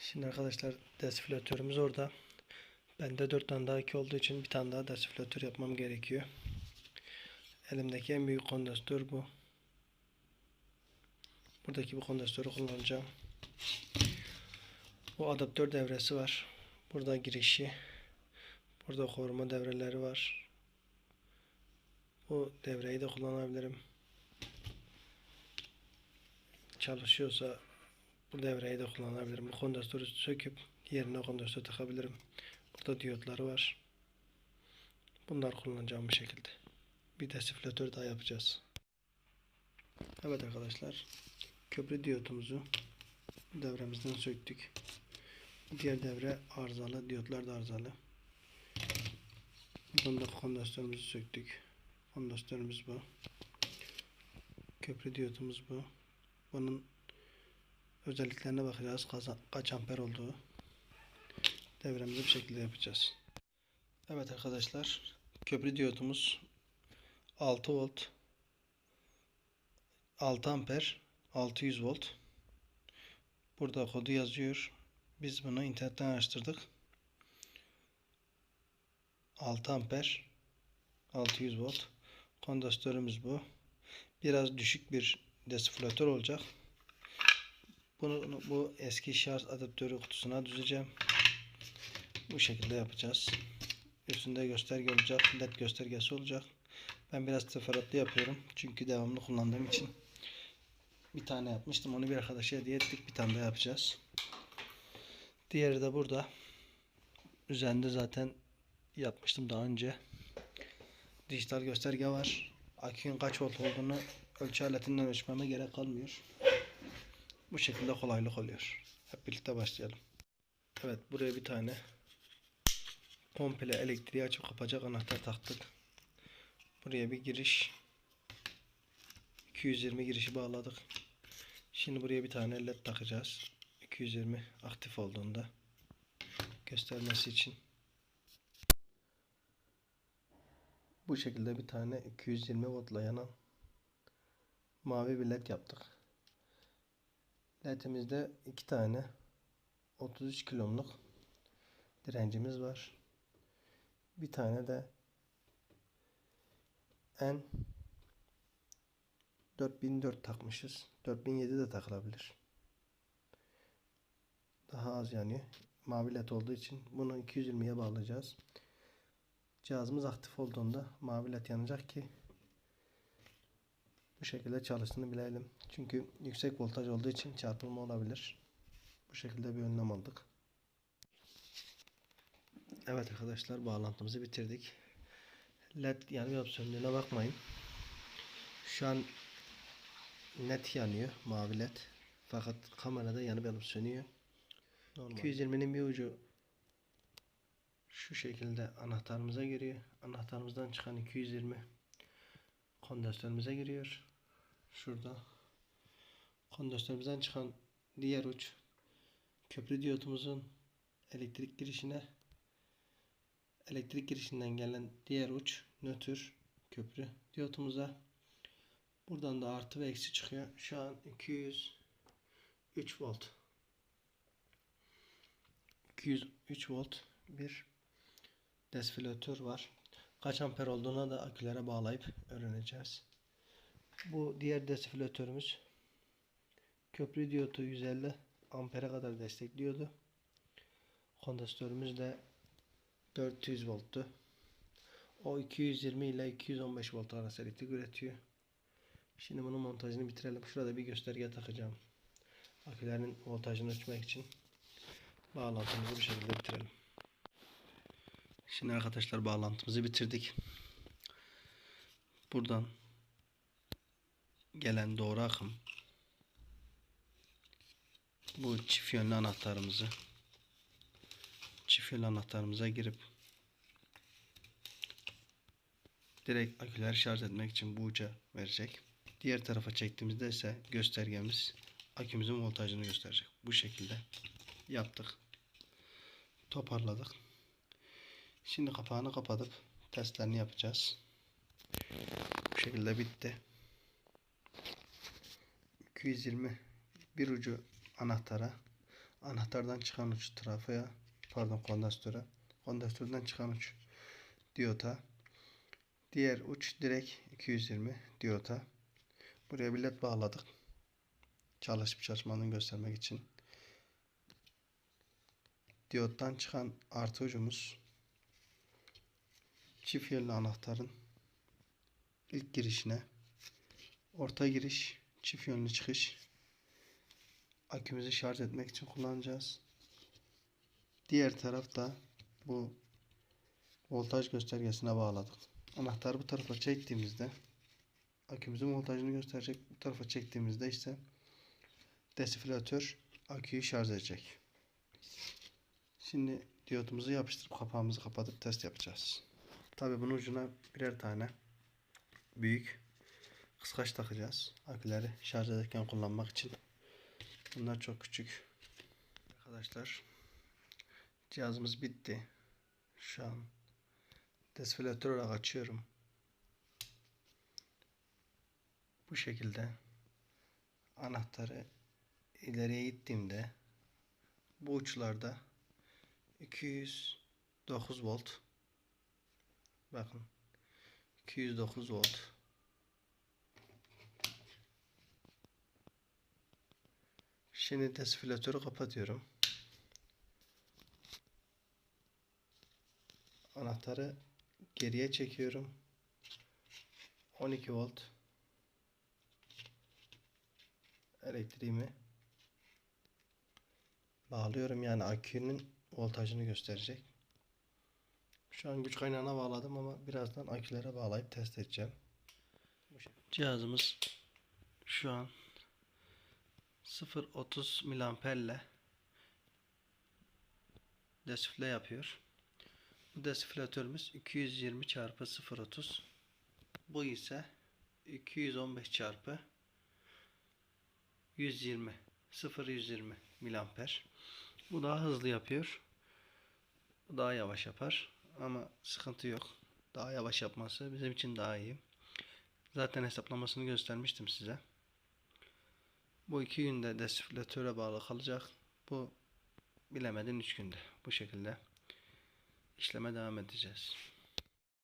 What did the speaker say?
Şimdi arkadaşlar desiflatörümüz orada. Bende 4 tane daha 2 olduğu için bir tane daha desiflatör yapmam gerekiyor. Elimdeki en büyük kondansatör bu. Buradaki bu kondansatörü kullanacağım. Bu adaptör devresi var. Burada girişi. Burada koruma devreleri var. Bu devreyi de kullanabilirim. Çalışıyorsa bu devreyi de kullanabilirim. Bu kondansatörü söküp yerine kondansatör takabilirim. Burada diyotları var. Bunlar kullanacağım bu şekilde. Bir desiflatör daha yapacağız. Evet arkadaşlar. Köprü diyotumuzu devremizden söktük. Diğer devre arızalı. Diyotlar da arızalı. Buradan da kondansatörümüzü söktük. Kondansatörümüz bu. Köprü diyotumuz bu. Bunun özelliklerine bakacağız. Kaç amper olduğu. Devremizi bu şekilde yapacağız. Evet arkadaşlar. Köprü diyotumuz 6 volt 6 amper 600 volt. Burada kodu yazıyor. Biz bunu internetten araştırdık. 6 amper 600 volt. Kondansatörümüz bu. Biraz düşük bir desiflatör olacak. Bunu bu eski şarj adaptörü kutusuna düzeceğim. Bu şekilde yapacağız. Üstünde gösterge olacak. LED göstergesi olacak. Ben biraz teferruatlı yapıyorum. Çünkü devamlı kullandığım için. Bir tane yapmıştım. Onu bir arkadaşa hediye ettik. Bir tane daha yapacağız. Diğeri de burada. Üzerinde zaten yapmıştım daha önce. Dijital gösterge var. Akünün kaç volt olduğunu ölçü aletinden ölçmeme gerek kalmıyor. Bu şekilde kolaylık oluyor. Hep birlikte başlayalım. Evet buraya bir tane komple elektriği açıp kapacak anahtar taktık. Buraya bir giriş 220 girişi bağladık. Şimdi buraya bir tane led takacağız. 220 aktif olduğunda göstermesi için. Bu şekilde bir tane 220 voltla yanan mavi bir led yaptık. LED'imizde iki tane 33 kilomluk direncimiz var. Bir tane de N 4004 takmışız. 4007 de takılabilir. Daha az yanıyor. Mavi led olduğu için bunu 220'ye bağlayacağız. Cihazımız aktif olduğunda mavi led yanacak ki bu şekilde çalıştığını bilelim. Çünkü yüksek voltaj olduğu için çarpılma olabilir. Bu şekilde bir önlem aldık. Evet arkadaşlar bağlantımızı bitirdik. LED yanıyor söndüğüne bakmayın. Şu an net yanıyor mavi led. Fakat kamerada yanıp yanıp sönüyor. 220'nin bir ucu şu şekilde anahtarımıza giriyor. Anahtarımızdan çıkan 220 kondansatörümüze giriyor. Şurada. Kondansatörümüzden çıkan diğer uç köprü diyotumuzun elektrik girişine elektrik girişinden gelen diğer uç nötr köprü diyotumuza buradan da artı ve eksi çıkıyor. Şu an 203 volt 203 volt bir desfilatör var. Kaç amper olduğuna da akülere bağlayıp öğreneceğiz. Bu diğer desfilatörümüz köprü diyotu 150 ampere kadar destekliyordu. Kondansatörümüz de 400 volttu. O 220 ile 215 volt arası elektrik üretiyor. Şimdi bunun montajını bitirelim. Şurada bir gösterge takacağım. Akülerin voltajını ölçmek için bağlantımızı bu şekilde bitirelim. Şimdi arkadaşlar bağlantımızı bitirdik. Buradan gelen doğru akım bu çift yönlü anahtarımızı çift yönlü anahtarımıza girip direkt aküleri şarj etmek için bu uca verecek. Diğer tarafa çektiğimizde ise göstergemiz akümüzün voltajını gösterecek. Bu şekilde yaptık. Toparladık. Şimdi kapağını kapatıp testlerini yapacağız. Bu şekilde bitti. 220 bir ucu anahtara anahtardan çıkan uç trafoya pardon kondanstöre kondansatörden çıkan uç diyota diğer uç direkt 220 diyota. Buraya bir bağladık. Çalışıp çalışmadığını göstermek için. Diyottan çıkan artı ucumuz çift yönlü anahtarın ilk girişine. Orta giriş çift yönlü çıkış akümüzü şarj etmek için kullanacağız. Diğer tarafta bu voltaj göstergesine bağladık. Anahtarı bu tarafa çektiğimizde akümüzün voltajını gösterecek. Bu tarafa çektiğimizde ise desifrilatör aküyü şarj edecek. Şimdi diyotumuzu yapıştırıp kapağımızı kapatıp test yapacağız. Tabi bunun ucuna birer tane büyük kıskaç takacağız. Aküleri şarj ederken kullanmak için. Bunlar çok küçük. Arkadaşlar cihazımız bitti. Şu an desfilatör olarak açıyorum. Bu şekilde anahtarı ileriye ittiğimde bu uçlarda 209 volt bakın 209 volt Şimdi desfilatörü kapatıyorum. Anahtarı geriye çekiyorum. 12 volt elektriğimi bağlıyorum yani akünün voltajını gösterecek. Şu an güç kaynağına bağladım ama birazdan akülere bağlayıp test edeceğim. Cihazımız şu an 0.30 miliamperle desifle yapıyor. Bu desiflatörümüz 220 çarpı 0.30 bu ise 215 çarpı 120 0.120 miliamper. Bu daha hızlı yapıyor. Bu daha yavaş yapar. Ama sıkıntı yok. Daha yavaş yapması bizim için daha iyi. Zaten hesaplamasını göstermiştim size. Bu iki günde desiflatöre bağlı kalacak. Bu bilemedin üç günde. Bu şekilde işleme devam edeceğiz.